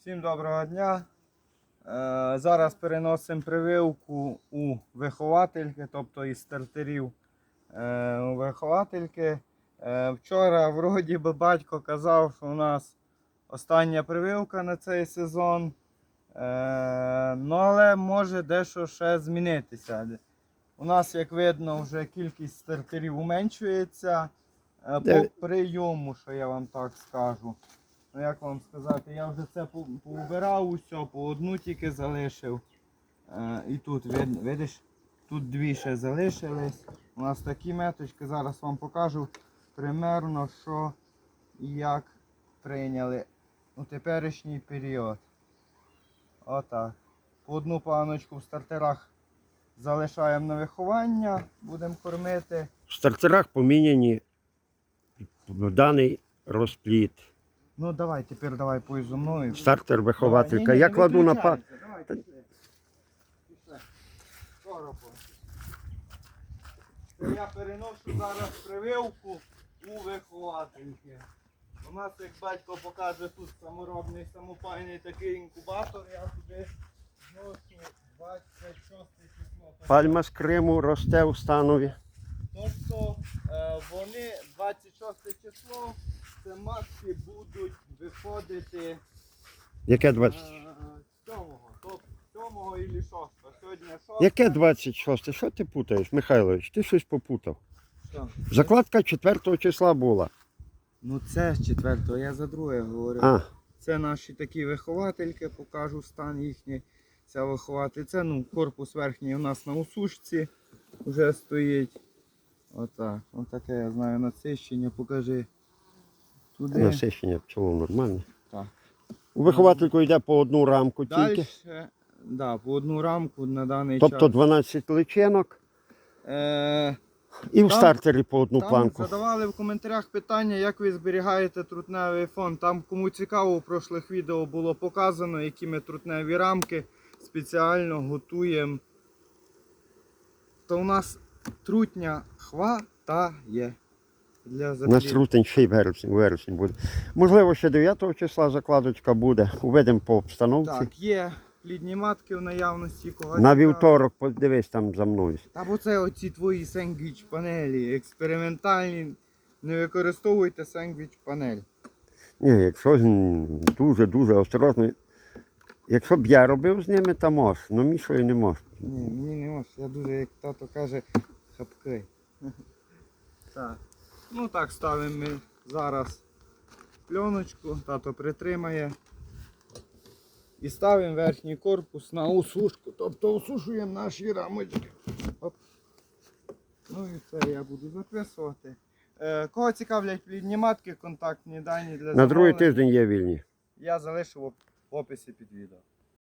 Всім доброго дня. Е, Зараз переносимо прививку у виховательки, тобто із стартерів е, у виховательки. Е, Вчора вроді би батько казав, що у нас остання прививка на цей сезон. Ну, але може дещо ще змінитися. У нас, як видно, вже кількість стартерів уменшується. По прийому, що я вам так скажу. Ну як вам сказати, я вже це поубирав усе, по одну тільки залишив. Е, і тут вид, видиш, тут дві ще залишились. У нас такі меточки, зараз вам покажу примерно, що і як прийняли у теперішній період. Отак. По одну планочку в стартерах залишаємо на виховання, будемо кормити. В стартерах поміняні даний розпліт. Ну давай, тепер давай пой зо мною. Стартер вихователька. Я кладу на па. Я переношу зараз прививку у виховательки. У нас, як батько покаже, тут саморобний самопальний такий інкубатор, я туди зношу 26 число. Пальма з Криму росте у станові. Тобто вони 26 число, це матки будуть виходити Яке 20? Сьомого, тобто сьомого і шостого. Сьогодні шостого. Яке 26? Що ти путаєш, Михайлович? Ти щось попутав. Що? Закладка 4 числа була. Ну це з четвертого, я за друге говорю. А, Це наші такі виховательки, покажу стан їхній. Ця вихователь. Це ну, корпус верхній у нас на усушці вже стоїть. Отак. Отаке я знаю насищення, покажи. Туди. насищення пчелов нормальне. Так. У виховательку йде по одну рамку тільки. да, по одну рамку на даний Тобто час. 12 личинок. Е, І в Там- стартері по одну Там планку. задавали в коментарях питання, як ви зберігаєте трутневий фон. Там, кому цікаво, у прошлих відео було показано, які ми трутневі рамки спеціально готуємо. То у нас трутня хватає для На запліднення. срутень ще й вересень, вересень буде. Можливо, ще 9 числа закладочка буде. Уведемо по обстановці. Так, є плідні матки в наявності. Кого На вівторок подивись там за мною. Та бо це оці твої сендвіч панелі, експериментальні. Не використовуйте сендвіч панель. Ні, якщо дуже-дуже осторожно. Якщо б я робив з ними, то мож. Ну мішою не мож. Ні, мені не можна. Я дуже, як тато каже, хапкий. Так. Ну так, ставимо ми зараз пленочку, тато притримає. І ставимо верхній корпус на усушку. Тобто усушуємо наші рамочки. Оп. Ну і все, я буду записувати. Е, кого цікавлять плідні матки, контактні дані для На другий тиждень є вільні. я залишу в оп- в описі під відео.